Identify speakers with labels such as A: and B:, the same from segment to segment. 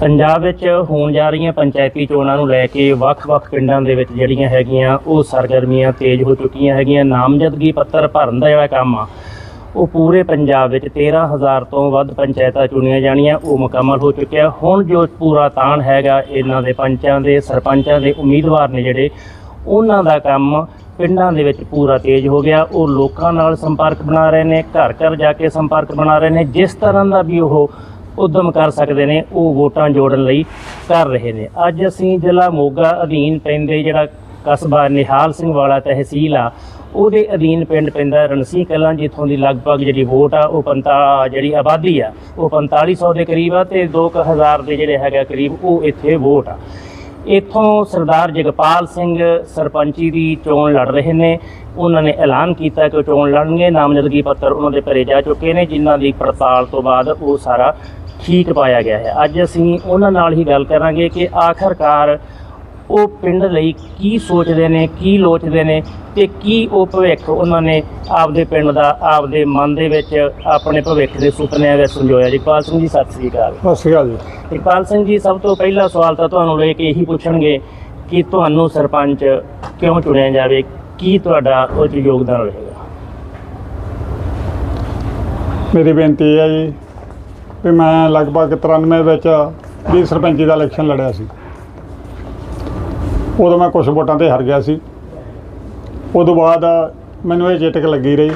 A: ਪੰਜਾਬ ਵਿੱਚ ਹੋਣ ਜਾ ਰਹੀਆਂ ਪੰਚਾਇਤੀ ਚੋਣਾਂ ਨੂੰ ਲੈ ਕੇ ਵੱਖ-ਵੱਖ ਪਿੰਡਾਂ ਦੇ ਵਿੱਚ ਜਿਹੜੀਆਂ ਹੈਗੀਆਂ, ਉਹ ਸਰਗਰਮੀਆਂ ਤੇਜ਼ ਹੋ ਚੁੱਕੀਆਂ ਹੈਗੀਆਂ। ਨਾਮਜ਼ਦਗੀ ਪੱਤਰ ਭਰਨ ਦਾ ਜਿਹੜਾ ਕੰਮ ਆ, ਉਹ ਪੂਰੇ ਪੰਜਾਬ ਵਿੱਚ 13000 ਤੋਂ ਵੱਧ ਪੰਚਾਇਤਾਂ ਚੁਣੀਆਂ ਜਾਣੀਆਂ, ਉਹ ਮੁਕੰਮਲ ਹੋ ਚੁੱਕਿਆ। ਹੁਣ ਜੋ ਪੂਰਾ ਤਾਣ ਹੈਗਾ, ਇਹਨਾਂ ਦੇ ਪੰਚਾਂ ਦੇ, ਸਰਪੰਚਾਂ ਦੇ ਉਮੀਦਵਾਰ ਨੇ ਜਿਹੜੇ, ਉਹਨਾਂ ਦਾ ਕੰਮ ਪਿੰਡਾਂ ਦੇ ਵਿੱਚ ਪੂਰਾ ਤੇਜ਼ ਹੋ ਗਿਆ। ਉਹ ਲੋਕਾਂ ਨਾਲ ਸੰਪਰਕ ਬਣਾ ਰਹੇ ਨੇ ਘਰ ਘਰ ਜਾ ਕੇ ਸੰਪਰਕ ਬਣਾ ਰਹੇ ਨੇ। ਜਿਸ ਤਰ੍ਹਾਂ ਦਾ ਵੀ ਉਹ ਉਦਮ ਕਰ ਸਕਦੇ ਨੇ, ਉਹ ਵੋਟਾਂ ਜੋੜਨ ਲਈ ਕਰ ਰਹੇ ਨੇ। ਅੱਜ ਅਸੀਂ ਜ਼ਿਲ੍ਹਾ ਮੋਗਾ ਅਧੀਨ ਪੈਂਦੇ ਜਿਹੜਾ ਕਸਬਾ ਨਿਹਾਲ ਸਿੰਘ ਵਾਲਾ ਤਹਿਸੀਲ ਆ, ਉਹਦੇ ਅਧੀਨ ਪਿੰਡ ਪੈਂਦਾ ਰਣਸੀ ਕਲਾਂ, ਜਿੱਥੋਂ ਦੀ ਲਗਭਗ ਜਿਹੜੀ ਵੋਟ ਆ, ਉਹ 45 ਜਿਹੜੀ ਆਬਾਦੀ ਆ, ਉਹ 4500 ਦੇ ਕਰੀਬ ਆ ਤੇ 2000 ਦੇ ਜਿਹੜੇ ਹੈਗਾ ਕਰੀਬ, ਉਹ ਇੱਥੇ ਵੋਟ ਆ। ਇੱਥੋਂ ਸਰਦਾਰ ਜਗਪਾਲ ਸਿੰਘ ਸਰਪੰਚੀ ਦੀ ਚੋਣ ਲੜ ਰਹੇ ਨੇ। ਉਹਨਾਂ ਨੇ ਐਲਾਨ ਕੀਤਾ ਕਿ ਉਹ ਚੋਣ ਲੜਨਗੇ। ਨਾਮਜ਼ਦਗੀ ਪੱਤਰ ਉਹਨਾਂ ਦੇ ਭਰੇ ਜਾ ਚੁੱਕੇ ਨੇ, ਜਿਨ੍ਹਾਂ ਦੀ ਪੜਤਾਲ ਤੋਂ ਬਾਅਦ ਉਹ ਸਾਰਾ ਠੀਕ ਪਾਇਆ ਗਿਆ ਹੈ। ਅੱਜ ਅਸੀਂ ਉਹਨਾਂ ਨਾਲ ਹੀ ਗੱਲ ਕਰਾਂਗੇ ਕਿ ਆਖਰਕਾਰ ਉਹ ਪਿੰਡ ਲਈ ਕੀ ਸੋਚਦੇ ਨੇ ਕੀ ਲੋਚਦੇ ਨੇ ਤੇ ਕੀ ਉਹ ਭਵਿੱਖ ਉਹਨਾਂ ਨੇ ਆਪਦੇ ਪਿੰਡ ਦਾ ਆਪਦੇ ਮਨ ਦੇ ਵਿੱਚ ਆਪਣੇ ਭਵਿੱਖ ਦੇ ਸੁਪਨਿਆਂ ਵਿੱਚ ਸੰਜੋਇਆ। ਜਗਪਾਲ ਸਿੰਘ ਜੀ ਸਤਿ ਸ੍ਰੀ ਅਕਾਲ।
B: ਸਤਿ ਸ਼੍ਰੀ ਅਕਾਲ ਜੀ।
A: ਇਕਬਾਲ ਸਿੰਘ ਜੀ ਸਭ ਤੋਂ ਪਹਿਲਾ ਸਵਾਲ ਤਾਂ ਤੁਹਾਨੂੰ ਲੈ ਕੇ ਇਹੀ ਪੁੱਛਣਗੇ ਕਿ ਤੁਹਾਨੂੰ ਸਰਪੰਚ ਕਿਉਂ ਚੁਣਿਆ ਜਾਵੇ? ਕੀ ਤੁਹਾਡਾ ਉਹ 'ਚ ਯੋਗਦਾਨ ਰਹੇਗਾ?
B: ਮੇਰੀ ਬੇਨਤੀ ਹੈ ਜੀ ਵੀ ਮੈਂ ਲਗਭਗ 93 ਵਿੱਚ ਵੀ ਸਰਪੰਚੀ ਦਾ ਇਲੈਕਸ਼ਨ ਲੜਿਆ ਸੀ। ਉਦੋਂ ਮੈਂ ਕੁਝ ਵੋਟਾਂ ਤੇ ਹਾਰ ਗਿਆ ਸੀ। ਉਦੋਂ ਬਾਅਦ ਮੈਨੂੰ ਇਹ ਚੇਟਕ ਲੱਗੀ ਰਹੀ।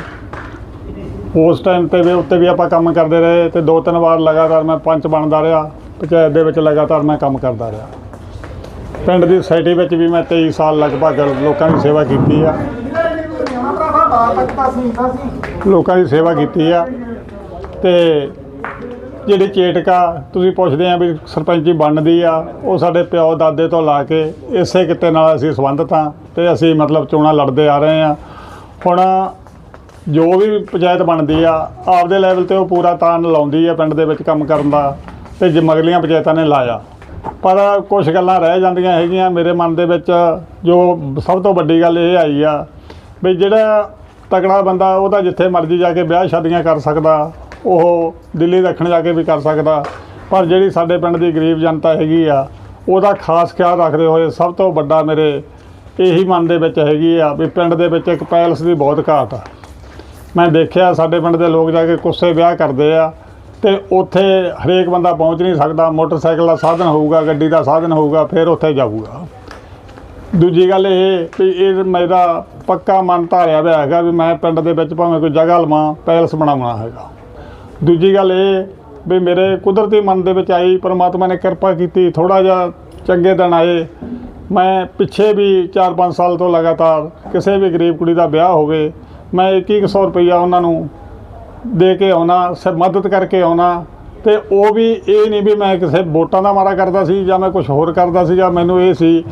B: ਉਸ ਟਾਈਮ ਤੇ ਵੀ ਉੱਤੇ ਵੀ ਆਪਾਂ ਕੰਮ ਕਰਦੇ ਰਹੇ ਤੇ ਦੋ ਤਿੰਨ ਵਾਰ ਲਗਾਤਾਰ ਮੈਂ ਪੰਚ ਬਣਦਾ ਰਿਹਾ, ਪੰਚਾਇਤ ਦੇ ਵਿੱਚ ਲਗਾਤਾਰ ਮੈਂ ਕੰਮ ਕਰਦਾ ਰਿਹਾ। ਪਿੰਡ ਦੀ ਸੁਸਾਇਟੀ ਵਿੱਚ ਵੀ ਮੈਂ 23 ਸਾਲ ਲਗਭਗ ਲੋਕਾਂ ਦੀ ਸੇਵਾ ਕੀਤੀ ਆ। ਲੋਕਾਂ ਦੀ ਸੇਵਾ ਕੀਤੀ ਆ ਤੇ ਜਿਹੜੀ ਚੇਟਕਾ ਤੁਸੀਂ ਪੁੱਛਦੇ ਆ ਵੀ ਸਰਪੰਚੀ ਬਣਦੀ ਆ, ਉਹ ਸਾਡੇ ਪਿਓ ਦਾਦੇ ਤੋਂ ਲਾ ਕੇ ਇਸੇ ਕਿੱਤੇ ਨਾਲ ਅਸੀਂ ਸੰਬੰਧਿਤ ਹਾਂ ਤੇ ਅਸੀਂ ਮਤਲਬ ਚੋਣਾਂ ਲੜਦੇ ਆ ਰਹੇ ਆ। ਹੁਣ ਜੋ ਵੀ ਪੰਚਾਇਤ ਬਣਦੀ ਆ, ਆਪਦੇ ਲੈਵਲ ਤੇ ਉਹ ਪੂਰਾ ਤਾਨ ਲਾਉਂਦੀ ਆ ਪਿੰਡ ਦੇ ਵਿੱਚ ਕੰਮ ਕਰਨ ਦਾ ਤੇ ਜੇ ਪੰਚਾਇਤਾਂ ਨੇ ਲਾਇਆ। ਪਰ ਕੁਝ ਗੱਲਾਂ ਰਹਿ ਜਾਂਦੀਆਂ ਹੈਗੀਆਂ ਮੇਰੇ ਮਨ ਦੇ ਵਿੱਚ, ਜੋ ਸਭ ਤੋਂ ਵੱਡੀ ਗੱਲ ਇਹ ਆਈ ਆ ਵੀ ਜਿਹੜਾ ਤਕੜਾ ਬੰਦਾ, ਉਹ ਤਾਂ ਜਿੱਥੇ ਮਰਜ਼ੀ ਜਾ ਕੇ ਵਿਆਹ ਸ਼ਾਦੀਆਂ ਕਰ ਸਕਦਾ। ਉਹ ਦਿੱਲੀ ਦੱਖਣ ਜਾ ਕੇ ਵੀ ਕਰ ਸਕਦਾ। ਪਰ ਜਿਹੜੀ ਸਾਡੇ ਪਿੰਡ ਦੀ ਗਰੀਬ ਜਨਤਾ ਹੈਗੀ ਆ, ਉਹਦਾ ਖਾਸ ਖਿਆਲ ਰੱਖਦੇ ਹੋਏ ਸਭ ਤੋਂ ਵੱਡਾ ਮੇਰੇ ਇਹੀ ਮਨ ਦੇ ਵਿੱਚ ਹੈਗੀ ਆ ਵੀ ਪਿੰਡ ਦੇ ਵਿੱਚ ਇੱਕ ਪੈਲਸ ਦੀ ਬਹੁਤ ਘਾਟ ਆ। ਮੈਂ ਦੇਖਿਆ ਸਾਡੇ ਪਿੰਡ ਦੇ ਲੋਕ ਜਾ ਕੇ ਕੁੱਸੇ ਵਿਆਹ ਕਰਦੇ ਆ ਤੇ ਉੱਥੇ ਹਰੇਕ ਬੰਦਾ ਪਹੁੰਚ ਨਹੀਂ ਸਕਦਾ, ਮੋਟਰਸਾਈਕਲ ਦਾ ਸਾਧਨ ਹੋਊਗਾ, ਗੱਡੀ ਦਾ ਸਾਧਨ ਹੋਊਗਾ, ਫਿਰ ਉੱਥੇ ਜਾਊਗਾ। ਦੂਜੀ ਗੱਲ ਇਹ ਵੀ ਇਹ ਮੇਰਾ ਪੱਕਾ ਮਨ ਧਾਰਿਆ ਹੋਇਆ ਹੈਗਾ ਵੀ ਮੈਂ ਪਿੰਡ ਦੇ ਵਿੱਚ ਭਾਵੇਂ ਕੋਈ ਜਗ੍ਹਾ ਲਵਾਂ, ਪੈਲਸ ਬਣਾਉਣਾ ਹੈਗਾ। ਦੂਜੀ ਗੱਲ ਇਹ ਵੀ ਮੇਰੇ ਕੁਦਰਤੀ ਮਨ ਦੇ ਵਿੱਚ ਆਈ, ਪਰਮਾਤਮਾ ਨੇ ਕਿਰਪਾ ਕੀਤੀ ਥੋੜਾ ਜਿਹਾ ਚੰਗੇ ਦਿਨ ਆਏ। ਮੈਂ ਪਿੱਛੇ ਵੀ 4-5 ਸਾਲ ਤੋਂ ਲਗਾਤਾਰ ਕਿਸੇ ਵੀ ਗਰੀਬ ਕੁੜੀ ਦਾ ਵਿਆਹ ਹੋਵੇ, ਮੈਂ 2100 ਰੁਪਈਆ ਉਹਨਾਂ ਨੂੰ ਦੇ ਕੇ ਆਉਣਾ ਸ ਮਦਦ ਕਰਕੇ ਆਉਣਾ ਤੇ ਉਹ ਵੀ ਇਹ ਨਹੀਂ ਵੀ ਮੈਂ ਕਿਸੇ ਵੋਟਾਂ ਦਾ ਮਾਰਾ ਕਰਦਾ ਸੀ ਜਾਂ ਮੈਂ ਕੁਝ ਹੋਰ ਕਰਦਾ ਸੀ ਜਾਂ ਮੈਨੂੰ ਇਹ ਸੀ,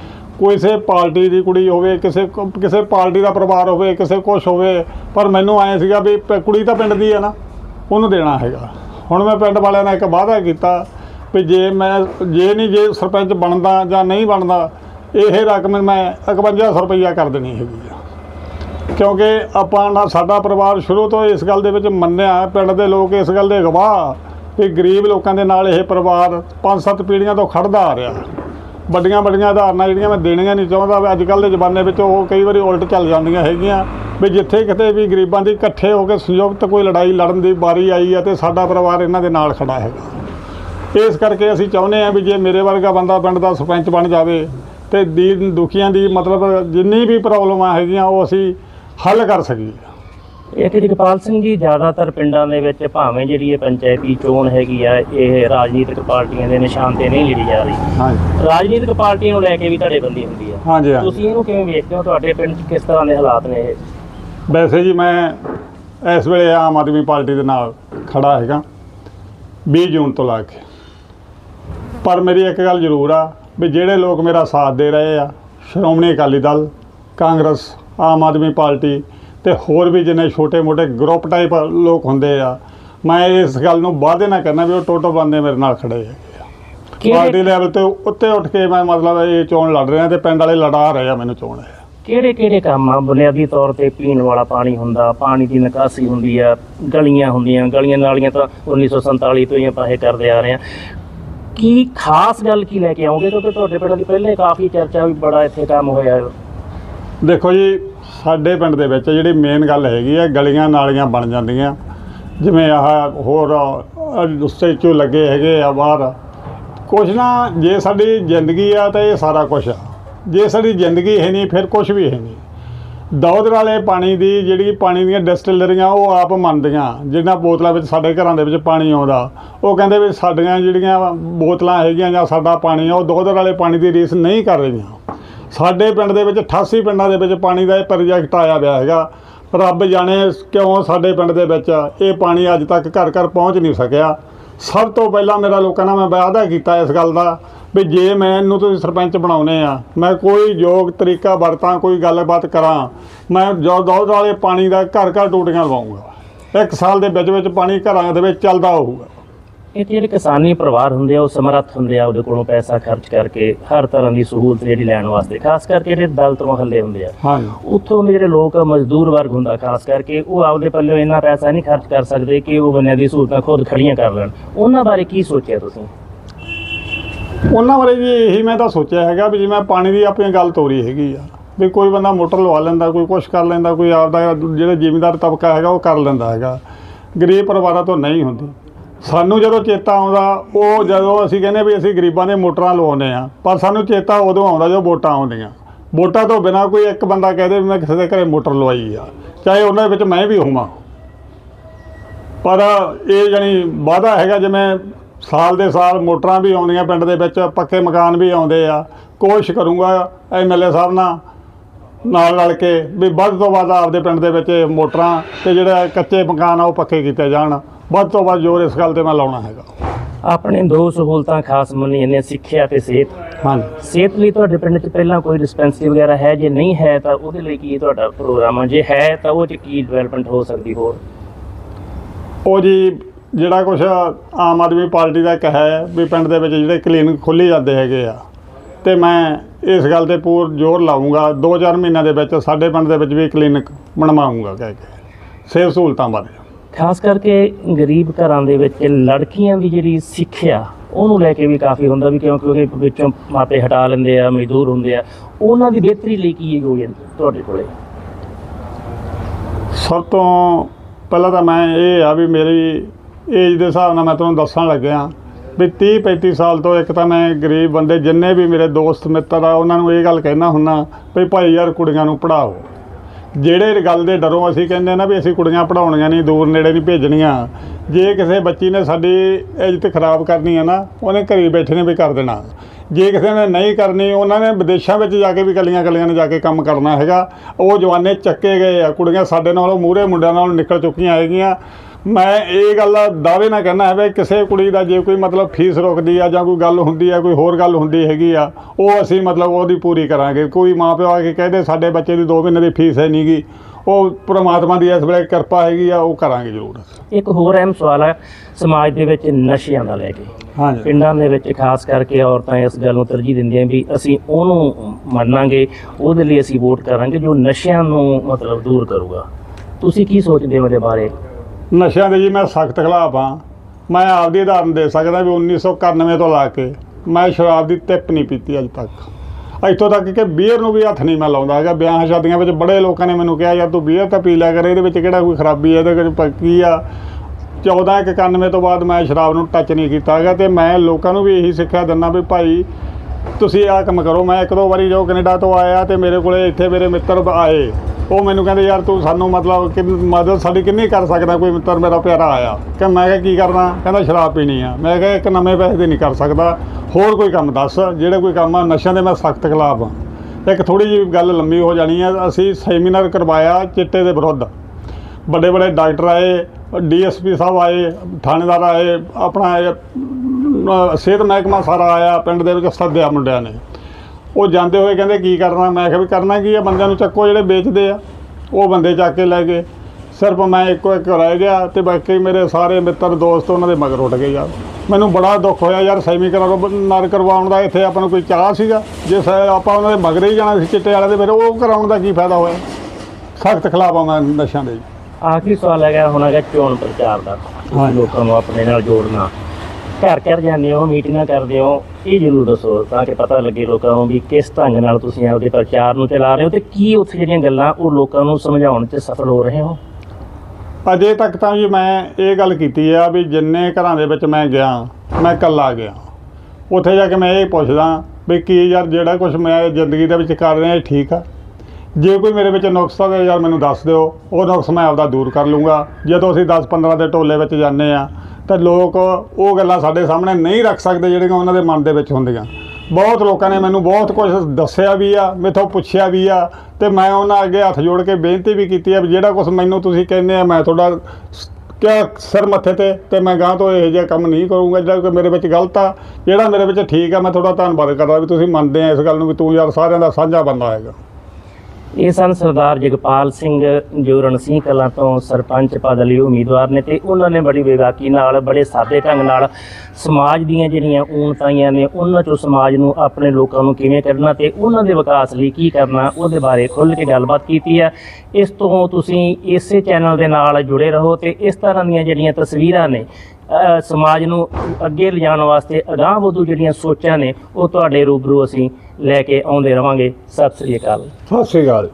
B: ਕਿਸੇ ਪਾਰਟੀ ਦੀ ਕੁੜੀ ਹੋਵੇ, ਕਿਸੇ ਕਿਸੇ ਪਾਰਟੀ ਦਾ ਪਰਿਵਾਰ ਹੋਵੇ, ਕਿਸੇ ਕੁਛ ਹੋਵੇ, ਪਰ ਮੈਨੂੰ ਆਏ ਸੀਗਾ ਵੀ ਪ- ਕੁੜੀ ਤਾਂ ਪਿੰਡ ਦੀ ਹੈ ਨਾ। ਉਹਨੂੰ ਦੇਣਾ ਹੈਗਾ। ਹੁਣ ਮੈਂ ਪਿੰਡ ਵਾਲਿਆਂ ਨਾਲ ਇੱਕ ਵਾਅਦਾ ਕੀਤਾ ਵੀ ਜੇ ਮੈਂ ਜੇ ਨਹੀਂ ਜੇ ਸਰਪੰਚ ਬਣਦਾ ਜਾਂ ਨਹੀਂ ਬਣਦਾ, ਇਹ ਰਕਮ ਮੈਂ 5100 ਰੁਪਈਆ ਕਰ ਦੇਣੀ ਹੈਗੀ ਆ। ਕਿਉਂਕਿ ਆਪਾਂ ਨਾ ਸਾਡਾ ਪਰਿਵਾਰ ਸ਼ੁਰੂ ਤੋਂ ਇਸ ਗੱਲ ਦੇ ਵਿੱਚ ਮੰਨਿਆ, ਪਿੰਡ ਦੇ ਲੋਕ ਇਸ ਗੱਲ ਦੇ ਗਵਾਹ ਵੀ ਗਰੀਬ ਲੋਕਾਂ ਦੇ ਨਾਲ ਇਹ ਪਰਿਵਾਰ ਪੰਜ ਸੱਤ ਪੀੜ੍ਹੀਆਂ ਤੋਂ ਖੜਦਾ ਆ ਰਿਹਾ। ਵੱਡੀਆਂ ਵੱਡੀਆਂ ਉਦਾਹਰਨਾਂ ਜਿਹੜੀਆਂ ਮੈਂ ਦੇਣੀਆਂ ਨਹੀਂ ਚਾਹੁੰਦਾ ਵੀ ਅੱਜ ਕੱਲ੍ਹ ਦੇ ਜ਼ਮਾਨੇ ਵਿੱਚ ਉਹ ਕਈ ਵਾਰੀ ਉਲਟ ਚੱਲ ਜਾਂਦੀਆਂ ਹੈਗੀਆਂ। ਵੀ ਜਿੱਥੇ ਕਿਤੇ ਵੀ ਗਰੀਬਾਂ ਦੀ ਇਕੱਠੇ ਹੋ ਕੇ ਸੰਯੁਕਤ ਕੋਈ ਲੜਾਈ ਲੜਨ ਦੀ ਵਾਰੀ ਆਈ ਹੈ ਤੇ ਸਾਡਾ ਪਰਿਵਾਰ ਇਹਨਾਂ ਦੇ ਨਾਲ ਖੜਾ ਹੈਗਾ। ਇਸ ਕਰਕੇ ਅਸੀਂ ਚਾਹੁੰਦੇ ਹਾਂ ਵੀ ਜੇ ਮੇਰੇ ਵਰਗਾ ਬੰਦਾ ਪਿੰਡ ਦਾ ਸਰਪੰਚ ਬਣ ਜਾਵੇ ਤੇ ਦੀਨ ਦੁਖੀਆਂ ਦੀ ਮਤਲਬ ਜਿੰਨੀ ਵੀ ਪ੍ਰੋਬਲਮਾਂ ਹੈਗੀਆਂ ਉਹ ਅਸੀਂ ਹੱਲ ਕਰ ਸਕੀਏ।
A: ਇੱਕ ਜਗਪਾਲ ਸਿੰਘ ਜੀ ਜ਼ਿਆਦਾਤਰ ਪਿੰਡਾਂ ਦੇ ਵਿੱਚ ਭਾਵੇਂ ਜਿਹੜੀ ਇਹ ਪੰਚਾਇਤੀ ਚੋਣ ਹੈਗੀ ਆ ਇਹ ਰਾਜਨੀਤਿਕ ਪਾਰਟੀਆਂ ਦੇ ਨਿਸ਼ਾਨ ਤੇ ਨਹੀਂ ਲੜੀ ਜਾ ਰਹੀ।
B: ਹਾਂਜੀ।
A: ਰਾਜਨੀਤਿਕ ਪਾਰਟੀਆਂ ਨੂੰ ਲੈ ਕੇ ਵੀ ਧੜੇਬੰਦੀ ਹੁੰਦੀ ਆ।
B: ਹਾਂਜੀ।
A: ਤੁਸੀਂ ਇਹਨੂੰ ਕਿਵੇਂ ਵੇਖਦੇ ਹੋ? ਤੁਹਾਡੇ ਪਿੰਡ 'ਚ ਕਿਸ ਤਰ੍ਹਾਂ ਦੇ ਹਾਲਾਤ ਨੇ ਇਹ?
B: ਵੈਸੇ ਜੀ ਮੈਂ ਇਸ ਵੇਲੇ ਆਮ ਆਦਮੀ ਪਾਰਟੀ ਦੇ ਨਾਲ ਖੜਾ ਹੈਗਾ 20 ਜੂਨ ਤੋਂ ਲਾ ਕੇ। ਪਰ ਮੇਰੀ ਇੱਕ ਗੱਲ ਜ਼ਰੂਰ ਆ ਵੀ ਜਿਹੜੇ ਲੋਕ ਮੇਰਾ ਸਾਥ ਦੇ ਰਹੇ ਆ ਸ਼੍ਰੋਮਣੀ ਅਕਾਲੀ ਦਲ ਕਾਂਗਰਸ ਆਮ ਆਦਮੀ ਪਾਰਟੀ ਤੇ ਹੋਰ ਵੀ ਜਿੰਨੇ ਛੋਟੇ-ਮੋਟੇ ਗਰੁੱਪ ਟਾਈਪ ਲੋਕ ਹੁੰਦੇ ਆ ਮੈਂ ਇਸ ਗੱਲ ਨੂੰ ਵਾਅਦੇ ਨਾ ਕਰਨਾ ਵੀ ਉਹ ਟੋਟੋ ਬੰਦੇ ਮੇਰੇ ਨਾਲ ਖੜੇ ਆ। ਪਾਰਟੀ ਲੈਵਲ ਤੇ ਉੱਤੇ ਉੱਠ ਕੇ ਮੈਂ ਮਤਲਬ ਇਹ ਚੋਣ ਲੜ ਰਿਹਾ ਤੇ ਪਿੰਡ ਵਾਲੇ ਲੜਾ ਰਹੇ ਆ ਮੈਨੂੰ ਚੋਣ। ਇਹ
A: ਕਿਹੜੇ ਕਿਹੜੇ ਕੰਮ ਆ? ਬੁਨਿਆਦੀ ਤੌਰ ਤੇ ਪੀਣ ਵਾਲਾ ਪਾਣੀ ਹੁੰਦਾ, ਪਾਣੀ ਦੀ ਨਿਕਾਸੀ ਹੁੰਦੀ ਆ, ਗਲੀਆਂ ਹੁੰਦੀਆਂ, ਗਲੀਆਂ ਨਾਲੀਆਂ ਤਾਂ 1947 ਤੋਂ ਹੀ ਆਪਾਂ ਇਹ ਕਰਦੇ ਆ ਰਹੇ ਆ। ਕੀ ਖਾਸ ਗੱਲ ਕੀ ਲੈ ਕੇ ਆਉਂਗੇ? ਕਿਉਂਕਿ ਤੁਹਾਡੇ ਪਿੰਡ ਦੀ ਪਹਿਲੇ ਕਾਫੀ ਚਰਚਾ ਵੀ ਬੜਾ ਇੱਥੇ ਕੰਮ ਹੋਇਆ
B: ਦੇਖੋ ਜੀ, ਸਾਡੇ ਪਿੰਡ ਦੇ ਵਿੱਚ ਜਿਹੜੀ ਮੇਨ ਗੱਲ ਹੈਗੀ ਆ, ਗਲੀਆਂ ਨਾਲੀਆਂ ਬਣ ਜਾਂਦੀਆਂ। ਜਿਵੇਂ ਆਹ ਹੋਰ ਉਸੇ ਚੋਂ ਲੱਗੇ ਹੈਗੇ ਆ ਬਾਹਰ। ਕੁਛ ਨਾ, ਜੇ ਸਾਡੀ ਜ਼ਿੰਦਗੀ ਆ ਤਾਂ ਇਹ ਸਾਰਾ ਕੁਝ ਆ। ਜੇ ਸਾਡੀ ਜ਼ਿੰਦਗੀ ਹੈ ਨਹੀਂ, ਫਿਰ ਕੁਝ ਵੀ ਹੈ ਨਹੀਂ। ਦੌਦ ਵਾਲੇ ਪਾਣੀ ਦੀ ਜਿਹੜੀ ਪਾਣੀ ਦੀਆਂ ਡਿਸਟਿਲਰੀਆਂ, ਉਹ ਆਪ ਮੰਨਦੀਆਂ। ਜਿਹਨਾਂ ਬੋਤਲਾਂ ਵਿੱਚ ਸਾਡੇ ਘਰਾਂ ਦੇ ਵਿੱਚ ਪਾਣੀ ਆਉਂਦਾ, ਉਹ ਕਹਿੰਦੇ ਵੀ ਸਾਡੀਆਂ ਜਿਹੜੀਆਂ ਬੋਤਲਾਂ ਹੈਗੀਆਂ ਜਾਂ ਸਾਡਾ ਪਾਣੀ ਆ, ਉਹ ਦੌਦ ਵਾਲੇ ਪਾਣੀ ਦੀ ਰੀਸ ਨਹੀਂ ਕਰ ਰਹੀਆਂ। ਸਾਡੇ ਪਿੰਡ ਦੇ ਵਿੱਚ 88 ਪਿੰਡਾਂ ਦੇ ਵਿੱਚ ਪਾਣੀ ਦਾ ਇਹ ਪ੍ਰੋਜੈਕਟ ਆਇਆ ਪਿਆ ਹੈਗਾ। ਰੱਬ ਜਾਣੇ ਕਿਉਂ ਸਾਡੇ ਪਿੰਡ ਦੇ ਵਿੱਚ ਇਹ ਪਾਣੀ ਅੱਜ ਤੱਕ ਘਰ ਘਰ ਪਹੁੰਚ ਨਹੀਂ ਸਕਿਆ? ਸਭ ਤੋਂ ਪਹਿਲਾਂ ਮੇਰਾ ਲੋਕਾਂ ਨਾਲ ਮੈਂ ਵਾਅਦਾ ਕੀਤਾ ਇਸ ਗੱਲ ਦਾ ਵੀ ਜੇ ਮੈਨੂੰ ਤੁਸੀਂ ਸਰਪੰਚ ਬਣਾਉਨੇ ਆ, ਮੈਂ ਕੋਈ ਯੋਗ ਤਰੀਕਾ, ਵਰਤਾਂ, ਕੋਈ ਗੱਲਬਾਤ ਕਰਾਂ, ਮੈਂ ਜੋ ਦੁੱਧ ਵਾਲੇ ਪਾਣੀ ਦਾ ਘਰ ਘਰ ਟੂਟੀਆਂ ਲਵਾਉਂਗਾ। ਇੱਕ ਸਾਲ ਦੇ ਵਿੱਚ ਵਿੱਚ ਪਾਣੀ ਘਰਾਂ ਦੇ ਵਿੱਚ ਚੱਲਦਾ ਹੋਊਗਾ।
A: ਇਹ ਜਿਹੜੇ ਕਿਸਾਨੀ ਪਰਿਵਾਰ ਹੁੰਦੇ ਆ ਉਹ ਸਮਰੱਥ ਹੁੰਦੇ ਆ ਉਹਦੇ ਕੋਲੋਂ ਪੈਸਾ ਖਰਚ ਕਰਕੇ ਹਰ ਤਰ੍ਹਾਂ ਦੀ ਸਹੂਲਤ ਜਿਹੜੀ ਲੈਣ ਵਾਸਤੇ ਖਾਸ ਕਰਕੇ ਜਿਹੜੇ ਦਲ ਤੋਂ ਹੱਲੇ ਹੁੰਦੇ ਆ। ਉੱਥੋਂ ਦੇ ਜਿਹੜੇ ਲੋਕ ਮਜ਼ਦੂਰ ਵਰਗ ਹੁੰਦਾ ਖਾਸ ਕਰਕੇ ਉਹ ਆਪਦੇ ਪੱਲੇ ਇੰਨਾ ਪੈਸਾ ਨਹੀਂ ਖਰਚ ਕਰ ਸਕਦੇ ਕਿ ਉਹ ਬੁਨਿਆਦੀ ਸਹੂਲਤਾਂ ਖੁਦ ਖੜੀਆਂ ਕਰ ਲੈਣ। ਉਹਨਾਂ ਬਾਰੇ ਕੀ ਸੋਚਿਆ ਤੁਸੀਂ?
B: ਉਹਨਾਂ ਬਾਰੇ ਜੀ ਇਹੀ ਮੈਂ ਤਾਂ ਸੋਚਿਆ ਹੈਗਾ ਵੀ ਜਿਵੇਂ ਪਾਣੀ ਦੀ ਆਪਣੀ ਗੱਲ ਤੋਰੀ ਹੈਗੀ ਆ ਵੀ ਕੋਈ ਬੰਦਾ ਮੋਟਰ ਲਵਾ ਲੈਂਦਾ ਕੋਈ ਕੁਛ ਕਰ ਲੈਂਦਾ ਕੋਈ ਆਪਦਾ ਜਿਹੜਾ ਜ਼ਿਮੀਂਦਾਰ ਤਬਕਾ ਹੈਗਾ ਉਹ ਕਰ ਲੈਂਦਾ ਹੈਗਾ। ਗਰੀਬ ਪਰਿਵਾਰਾਂ ਤੋਂ ਨਹੀਂ ਹੁੰਦੀ। ਸਾਨੂੰ ਜਦੋਂ ਚੇਤਾ ਆਉਂਦਾ, ਉਹ ਜਦੋਂ ਅਸੀਂ ਕਹਿੰਦੇ ਵੀ ਅਸੀਂ ਗਰੀਬਾਂ ਦੇ ਮੋਟਰਾਂ ਲਵਾਉਂਦੇ ਆ ਪਰ ਸਾਨੂੰ ਚੇਤਾ ਉਦੋਂ ਆਉਂਦਾ ਜਦੋਂ ਵੋਟਾਂ ਆਉਂਦੀਆਂ। ਵੋਟਾਂ ਤੋਂ ਬਿਨਾ ਕੋਈ ਇੱਕ ਬੰਦਾ ਕਹਦੇ ਵੀ ਮੈਂ ਕਿਸੇ ਦੇ ਘਰੇ ਮੋਟਰ ਲਵਾਈ ਆ, ਚਾਹੇ ਉਹਨਾਂ ਵਿੱਚ ਮੈਂ ਵੀ ਹੋਵਾਂ। ਪਰ ਇਹ ਜਾਨੀ ਵਾਅਦਾ ਹੈਗਾ, ਜਿਵੇਂ ਸਾਲ ਦੇ ਸਾਲ ਮੋਟਰਾਂ ਵੀ ਆਉਂਦੀਆਂ ਪਿੰਡ ਦੇ ਵਿੱਚ, ਪੱਕੇ ਮਕਾਨ ਵੀ ਆਉਂਦੇ ਆ, ਕੋਸ਼ਿਸ਼ ਕਰੂੰਗਾ ਐਮਐਲਏ ਸਾਹਿਬ ਨਾਲ ਨਾਲ ਰਲ ਕੇ ਵੀ ਵੱਧ ਤੋਂ ਵੱਧ ਆਪਦੇ ਪਿੰਡ ਦੇ ਵਿੱਚ ਮੋਟਰਾਂ ਤੇ ਜਿਹੜਾ ਕੱਚੇ ਮਕਾਨ ਆ ਉਹ ਪੱਕੇ ਕੀਤੇ ਜਾਣ। ਵੱਧ ਤੋਂ ਵੱਧ ਜ਼ੋਰ ਇਸ ਗੱਲ ਤੇ ਮੈਂ ਲਾਉਣਾ ਹੈਗਾ।
A: ਆਪਣੇ ਦੋ ਸਹੂਲਤਾਂ ਖਾਸ ਮੰਨੀਆਂ ਨੇ ਸਿੱਖਿਆ ਤੇ ਸਿਹਤ।
B: ਹਾਂਜੀ।
A: ਸਿਹਤ ਲਈ ਤੁਹਾਡੇ ਪਿੰਡ 'ਚ ਪਹਿਲਾਂ ਕੋਈ ਡਿਸਪੈਂਸਰੀ ਵਗੈਰਾ ਹੈ ਜੇ ਨਹੀਂ ਹੈ ਤਾਂ ਉਹਦੇ ਲਈ ਕੀ ਤੁਹਾਡਾ ਪ੍ਰੋਗਰਾਮ ਆ? ਜੇ ਹੈ ਤਾਂ ਉਹ 'ਚ ਕੀ ਡਿਵੈਲਪਮੈਂਟ ਹੋ ਸਕਦੀ ਹੋਰ?
B: ਉਹ ਜੀ ਜਿਹੜਾ ਕੁਛ ਆਮ ਆਦਮੀ ਪਾਰਟੀ ਦਾ ਇੱਕ ਹੈ ਵੀ ਪਿੰਡ ਦੇ ਵਿੱਚ ਜਿਹੜੇ ਕਲੀਨਿਕ ਖੋਲ੍ਹੇ ਜਾਂਦੇ ਹੈਗੇ ਆ ਤੇ ਮੈਂ ਇਸ ਗੱਲ ਤੇ ਪੂਰ ਜ਼ੋਰ ਲਾਉਂਗਾ 2-4 ਮਹੀਨਿਆਂ ਦੇ ਵਿੱਚ ਸਾਡੇ ਪਿੰਡ ਦੇ ਵਿੱਚ ਵੀ ਕਲੀਨਿਕ ਬਣਵਾਉਂਗਾ ਕਹਿ ਕੇ ਸਿਹਤ ਸਹੂਲਤਾਂ ਬਾਰੇ।
A: ਖਾਸ ਕਰਕੇ ਗਰੀਬ ਘਰਾਂ ਦੇ ਵਿੱਚ ਲੜਕੀਆਂ ਦੀ ਜਿਹੜੀ ਸਿੱਖਿਆ, ਉਹਨੂੰ ਲੈ ਕੇ ਵੀ ਕਾਫੀ ਹੁੰਦਾ ਵੀ ਕਿਉਂਕਿ ਉਹਦੇ ਵਿੱਚੋਂ ਮਾਪੇ ਹਟਾ ਲੈਂਦੇ ਆ, ਮਜ਼ਦੂਰ ਹੁੰਦੇ ਆ। ਉਹਨਾਂ ਦੀ ਬਿਹਤਰੀ ਲਈ ਕੀ ਹੋ ਯੋਜਨਾ ਤੁਹਾਡੇ ਕੋਲੇ?
B: ਸਭ ਤੋਂ ਪਹਿਲਾਂ ਤਾਂ ਮੈਂ ਇਹ ਆ ਵੀ ਮੇਰੀ ਏਜ ਦੇ ਹਿਸਾਬ ਨਾਲ ਮੈਂ ਤੁਹਾਨੂੰ ਦੱਸਣ ਲੱਗਿਆ ਵੀ 30 35 ਸਾਲ ਤੋਂ ਇੱਕ ਤਾਂ ਮੈਂ ਗਰੀਬ ਬੰਦੇ ਜਿੰਨੇ ਵੀ ਮੇਰੇ ਦੋਸਤ, ਮਿੱਤਰ ਆ, ਉਹਨਾਂ ਨੂੰ ਇਹ ਗੱਲ ਕਹਿਣਾ ਹੁੰਨਾ ਵੀ ਭਾਈ ਯਾਰ ਕੁੜੀਆਂ ਨੂੰ ਪੜਾਓ ਜਿਹੜੇ ਗੱਲ ਦੇ ਡਰੋਂ ਅਸੀਂ ਕਹਿੰਦੇ ਨਾ ਵੀ ਅਸੀਂ ਕੁੜੀਆਂ ਪੜਾਉਣੀਆਂ ਨਹੀਂ, ਦੂਰ ਨੇੜੇ ਨਹੀਂ ਭੇਜਣੀਆਂ। ਜੇ ਕਿਸੇ ਬੱਚੀ ਨੇ ਸਾਡੀ ਇੱਜ਼ਤ ਖਰਾਬ ਕਰਨੀ ਹੈ ਨਾ, ਉਹਨੇ ਘਰੇ ਬੈਠੇ ਨੇ ਵੀ ਕਰ ਦੇਣਾ। ਜੇ ਕਿਸੇ ਨੇ ਨਹੀਂ ਕਰਨੀ, ਉਹਨਾਂ ਨੇ ਵਿਦੇਸ਼ਾਂ ਵਿੱਚ ਜਾ ਕੇ ਵੀ ਕੱਲੀਆਂ ਕੱਲੀਆਂ ਨੇ ਜਾ ਕੇ ਕੰਮ ਕਰਨਾ ਹੈਗਾ। ਉਹ ਜਵਾਨੇ ਚੱਕੇ ਗਏ ਆ, ਕੁੜੀਆਂ ਸਾਡੇ ਨਾਲੋਂ ਮੂਹਰੇ ਮੁੰਡਿਆਂ ਨਾਲੋਂ ਨਿਕਲ ਚੁੱਕੀਆਂ ਹੈਗੀਆਂ। ਮੈਂ ਇਹ ਗੱਲ ਦਾਅਵੇ ਨਾਲ ਕਹਿਣਾ ਹੈ ਵੀ ਕਿਸੇ ਕੁੜੀ ਦਾ ਜੇ ਕੋਈ ਮਤਲਬ ਫੀਸ ਰੁਕਦੀ ਆ ਜਾਂ ਕੋਈ ਗੱਲ ਹੁੰਦੀ ਆ ਕੋਈ ਹੋਰ ਗੱਲ ਹੁੰਦੀ ਹੈਗੀ ਆ ਉਹ ਅਸੀਂ ਮਤਲਬ ਉਹਦੀ ਪੂਰੀ ਕਰਾਂਗੇ। ਕੋਈ ਮਾਂ ਪਿਓ ਆ ਕੇ ਕਹਦੇ ਸਾਡੇ ਬੱਚੇ ਦੀ 2 ਮਹੀਨੇ ਦੀ ਫੀਸ ਹੈ ਨਹੀਂਗੀ ਉਹ ਪ੍ਰਮਾਤਮਾ ਦੀ ਇਸ ਵੇਲੇ ਕਿਰਪਾ ਹੈਗੀ ਆ ਉਹ ਕਰਾਂਗੇ ਜ਼ਰੂਰ।
A: ਇੱਕ ਹੋਰ ਅਹਿਮ ਸਵਾਲ ਹੈ ਸਮਾਜ ਦੇ ਵਿੱਚ ਨਸ਼ਿਆਂ ਦਾ ਲੈ ਕੇ।
B: ਹਾਂਜੀ।
A: ਪਿੰਡਾਂ ਦੇ ਵਿੱਚ ਖਾਸ ਕਰਕੇ ਔਰਤਾਂ ਇਸ ਗੱਲ ਨੂੰ ਤਰਜੀਹ ਦਿੰਦੀਆਂ ਵੀ ਅਸੀਂ ਉਹਨੂੰ ਮੰਨਾਂਗੇ ਉਹਦੇ ਲਈ ਅਸੀਂ ਵੋਟ ਕਰਾਂਗੇ ਜੋ ਨਸ਼ਿਆਂ ਨੂੰ ਮਤਲਬ ਦੂਰ ਕਰੂਗਾ। ਤੁਸੀਂ ਕੀ ਸੋਚਦੇ ਹੋ ਇਹਦੇ ਬਾਰੇ?
B: ਨਸ਼ਿਆਂ ਦੇ ਜੀ ਮੈਂ ਸਖਤ ਖਿਲਾਫ ਹਾਂ। ਮੈਂ ਆਪਦੀ ਉਦਾਹਰਨ ਦੇ ਸਕਦਾ ਵੀ 1991 ਤੋਂ ਲਾ ਕੇ ਮੈਂ ਸ਼ਰਾਬ ਦੀ ਟਿਪ ਨਹੀਂ ਪੀਤੀ ਅੱਜ ਤੱਕ। ਇੱਥੋਂ ਤੱਕ ਕਿ ਬੀਅਰ ਨੂੰ ਵੀ ਹੱਥ ਨਹੀਂ ਮੈਂ ਲਾਉਂਦਾ ਹੈਗਾ। ਵਿਆਹ ਸ਼ਾਦੀਆਂ ਵਿੱਚ ਬੜੇ ਲੋਕਾਂ ਨੇ ਮੈਨੂੰ ਕਿਹਾ, ਯਾਰ ਤੂੰ ਬੀਅਰ ਤਾਂ ਪੀ ਲਿਆ ਕਰ, ਇਹਦੇ ਵਿੱਚ ਕਿਹੜਾ ਕੋਈ ਖਰਾਬੀ ਹੈ? ਇਹਦੇ ਵਿੱਚ ਪੱਕੀ ਆ? 14 91 ਤੋਂ ਬਾਅਦ ਮੈਂ ਸ਼ਰਾਬ ਨੂੰ ਟੱਚ ਨਹੀਂ ਕੀਤਾ ਹੈਗਾ ਤੇ ਮੈਂ ਲੋਕਾਂ ਨੂੰ ਵੀ ਇਹੀ ਸਿੱਖਿਆ ਦਿੰਦਾ ਵੀ ਭਾਈ, ਤੁਸੀਂ ਆਹ ਕੰਮ ਕਰੋ। ਮੈਂ ਇੱਕ ਦੋ ਵਾਰੀ ਜੋ ਕੈਨੇਡਾ ਤੋਂ ਆਇਆ ਤੇ ਮੇਰੇ ਕੋਲੇ ਇੱਥੇ ਮੇਰੇ ਮਿੱਤਰ ਆਏ। ਉਹ ਮੈਨੂੰ ਕਹਿੰਦੇ, ਯਾਰ ਤੂੰ ਸਾਨੂੰ ਮਤਲਬ ਕਿ ਮਦਦ ਸਾਡੀ ਕਿੰਨੀ ਕਰ ਸਕਦਾ? ਕੋਈ ਮਿੱਤਰ ਮੇਰਾ ਪਿਆਰਾ ਆਇਆ। ਕਿ ਮੈਂ ਕਿਹਾ, ਕੀ ਕਰਨਾ? ਕਹਿੰਦਾ, ਸ਼ਰਾਬ ਪੀਣੀ ਆ। ਮੈਂ ਕਿਹਾ, ਇੱਕ ਨਵੇਂ ਪੈਸੇ ਦੇ ਨਹੀਂ ਕਰ ਸਕਦਾ। ਹੋਰ ਕੋਈ ਕੰਮ ਦੱਸ? ਜਿਹੜੇ ਕੋਈ ਕੰਮ ਆ, ਨਸ਼ਿਆਂ ਦੇ ਮੈਂ ਸਖਤ ਖਿਲਾਫ ਆ। ਇੱਕ ਥੋੜੀ ਜਿਹੀ ਗੱਲ ਲੰਮੀ ਹੋ ਜਾਣੀ ਆ। ਅਸੀਂ ਸੈਮੀਨਾਰ ਕਰਵਾਇਆ ਚਿੱਟੇ ਦੇ ਵਿਰੁੱਧ। ਵੱਡੇ ਵੱਡੇ ਡਾਕਟਰ ਆਏ, ਡੀਐਸਪੀ ਸਾਹਿਬ ਆਏ, ਥਾਣੇਦਾਰ ਆਏ, ਆਪਣਾ ਸਿਹਤ ਮਹਿਕਮਾ ਸਾਰਾ ਆਇਆ, ਪਿੰਡ ਦੇ ਵਿੱਚ ਸੱਦਿਆ ਮੁੰਡਿਆਂ ਨੇ। ਉਹ ਜਾਂਦੇ ਹੋਏ ਕਹਿੰਦੇ ਕੀ ਕਰਨਾ? ਮੈਂ ਕਿਹਾ ਵੀ ਕਰਨਾ ਕੀ ਆ? ਬੰਦਿਆਂ ਨੂੰ ਚੱਕੋ ਜਿਹੜੇ ਵੇਚਦੇ ਆ ਉਹ ਬੰਦੇ ਚੱਕ ਕੇ ਲੈ ਗਏ। ਸਿਰਫ ਮੈਂ ਇੱਕੋ ਇੱਕ ਰਹਿ ਗਿਆ ਤੇ ਬਾਕੀ ਮੇਰੇ ਸਾਰੇ ਮਿੱਤਰ ਦੋਸਤ ਉਹਨਾਂ ਦੇ ਮਗਰ ਉੱਠ ਗਏ ਯਾਰ। ਮੈਨੂੰ ਬੜਾ ਦੁੱਖ ਹੋਇਆ ਯਾਰ ਸੈਮੀ ਨਰ ਕਰਵਾਉਣ ਦਾ ਇੱਥੇ ਆਪਾਂ ਨੂੰ ਕੋਈ ਚਾਹ ਸੀਗਾ? ਜੇ ਆਪਾਂ ਉਹਨਾਂ ਦੇ ਮਗਰ ਹੀ ਜਾਣਾ ਸੀ ਚਿੱਟੇ ਵਾਲੇ ਦੇ ਫਿਰ ਉਹ ਕਰਾਉਣ ਦਾ ਕੀ ਫਾਇਦਾ ਹੋਇਆ? ਸਖਤ ਖਿਲਾਫ ਆ ਮੈਂ ਨਸ਼ਿਆਂ ਦੇ।
A: ਆਖਰੀ ਸਵਾਲ ਹੈਗਾ ਹੁਣ ਹੈਗਾ ਚੋਣ ਪ੍ਰਚਾਰ ਦਾ। ਲੋਕਾਂ ਨੂੰ ਆਪਣੇ ਨਾਲ ਜੋੜਨਾ। ਘਰ ਘਰ ਜਾਂਦੇ ਹੋ, ਮੀਟਿੰਗਾਂ ਕਰਦੇ ਹੋ, ਇਹ ਜ਼ਰੂਰ ਦੱਸੋ ਤਾਂ ਕਿ ਪਤਾ ਲੱਗੇ ਲੋਕਾਂ ਨੂੰ ਵੀ ਕਿਸ ਢੰਗ ਨਾਲ ਤੁਸੀਂ ਆਪਦੇ ਪ੍ਰਚਾਰ ਨੂੰ ਚਲਾ ਰਹੇ ਹੋ ਤੇ ਕੀ ਉੱਥੇ ਜਿਹੜੀਆਂ ਗੱਲਾਂ ਉਹ ਲੋਕਾਂ ਨੂੰ ਸਮਝਾਉਣ 'ਚ ਸਫਲ ਹੋ ਰਹੇ ਹੋ?
B: ਅਜੇ ਤੱਕ ਤਾਂ ਜੀ ਮੈਂ ਇਹ ਗੱਲ ਕੀਤੀ ਆ ਵੀ ਜਿੰਨੇ ਘਰਾਂ ਦੇ ਵਿੱਚ ਮੈਂ ਗਿਆ, ਮੈਂ ਇਕੱਲਾ ਗਿਆ। ਉੱਥੇ ਜਾ ਕੇ ਮੈਂ ਇਹ ਪੁੱਛਦਾ ਵੀ ਕੀ ਯਾਰ ਜਿਹੜਾ ਕੁਝ ਮੈਂ ਜ਼ਿੰਦਗੀ ਦੇ ਵਿੱਚ ਕਰ ਰਿਹਾ, ਇਹ ਠੀਕ ਆ? ਜੇ ਕੋਈ ਮੇਰੇ ਵਿੱਚ ਨੁਕਸ ਆ ਤਾਂ ਯਾਰ ਮੈਨੂੰ ਦੱਸ ਦਿਓ। ਉਹ ਨੁਕਸ ਮੈਂ ਆਪਦਾ ਦੂਰ ਕਰ ਲੂੰਗਾ। ਜਦੋਂ ਅਸੀਂ 10-15 ਦੇ ਟੋਲੇ ਵਿੱਚ ਜਾਂਦੇ ਆ, ਤਾਂ ਲੋਕ ਉਹ ਗੱਲਾਂ ਸਾਡੇ ਸਾਹਮਣੇ ਨਹੀਂ ਰੱਖ ਸਕਦੇ ਜਿਹੜੀਆਂ ਉਹਨਾਂ ਦੇ ਮਨ ਦੇ ਵਿੱਚ ਹੁੰਦੀਆਂ। ਬਹੁਤ ਲੋਕਾਂ ਨੇ ਮੈਨੂੰ ਬਹੁਤ ਕੁਝ ਦੱਸਿਆ ਵੀ ਆ, ਮੇਥੋਂ ਪੁੱਛਿਆ ਵੀ ਆ, ਤੇ ਮੈਂ ਉਹਨਾਂ ਅੱਗੇ ਹੱਥ ਜੋੜ ਕੇ ਬੇਨਤੀ ਵੀ ਕੀਤੀ ਆ ਵੀ ਜਿਹੜਾ ਕੁਝ ਮੈਨੂੰ ਤੁਸੀਂ ਕਹਿੰਦੇ ਆ, ਮੈਂ ਤੁਹਾਡਾ ਕਿਆ ਸਿਰ ਮੱਥੇ ਤੇ ਤੇ ਮੈਂ ਗਾਂ ਤੋਂ ਇਹੋ ਜਿਹਾ ਕੰਮ ਨਹੀਂ ਕਰੂੰਗਾ, ਜਿਹੜਾ ਕਿ ਮੇਰੇ ਵਿੱਚ ਗਲਤ ਆ। ਜਿਹੜਾ ਮੇਰੇ ਵਿੱਚ ਠੀਕ ਆ, ਮੈਂ ਤੁਹਾਡਾ ਧੰਨਵਾਦ ਕਰਦਾ ਵੀ ਤੁਸੀਂ ਮੰਨਦੇ ਆ ਇਸ ਗੱਲ ਨੂੰ ਵੀ ਤੂੰ ਯਾਰ ਸਾਰਿਆਂ ਦਾ ਸਾਂਝਾ ਬੰਦਾ ਹੈਗਾ।
A: ਇਹ ਸਨ ਸਰਦਾਰ ਜਗਪਾਲ ਸਿੰਘ, ਜੋ ਰਣਸੀ ਕਲਾਂ ਤੋਂ ਸਰਪੰਚ ਪਦ ਲਈ ਉਮੀਦਵਾਰ ਨੇ ਤੇ ਉਹਨਾਂ ਨੇ ਬੜੀ ਬੇਗਾਕੀ ਨਾਲ, ਬੜੇ ਸਾਦੇ ਢੰਗ ਨਾਲ ਸਮਾਜ ਦੀਆਂ ਜਿਹੜੀਆਂ ਊਣਤਾਈਆਂ ਨੇ, ਉਹਨਾਂ ਚੋਂ ਸਮਾਜ ਨੂੰ ਆਪਣੇ ਲੋਕਾਂ ਨੂੰ ਕਿਵੇਂ ਕਰਨਾ ਤੇ ਉਹਨਾਂ ਦੇ ਵਿਕਾਸ ਲਈ ਕੀ ਕਰਨਾ, ਉਹਦੇ ਬਾਰੇ ਖੁੱਲ੍ਹ ਕੇ ਗੱਲਬਾਤ ਕੀਤੀ ਹੈ। ਇਸ ਤੋਂ ਤੁਸੀਂ ਇਸੇ ਚੈਨਲ ਦੇ ਨਾਲ ਜੁੜੇ ਰਹੋ ਤੇ ਇਸ ਤਰ੍ਹਾਂ ਦੀਆਂ ਜਿਹੜੀਆਂ ਤਸਵੀਰਾਂ ਨੇ ਸਮਾਜ ਨੂੰ ਅੱਗੇ ਲਿਜਾਣ ਵਾਸਤੇ ਅਗਾਂਹ ਵਧੂ ਜਿਹੜੀਆਂ ਸੋਚਾਂ ਨੇ, ਉਹ ਤੁਹਾਡੇ ਰੂਬਰੂ ਅਸੀਂ ਲੈ ਕੇ ਆਉਂਦੇ ਰਵਾਂਗੇ। ਸਤਿ ਸ੍ਰੀ ਅਕਾਲ।
B: ਸਤਿ ਸ਼੍ਰੀ ਅਕਾਲ।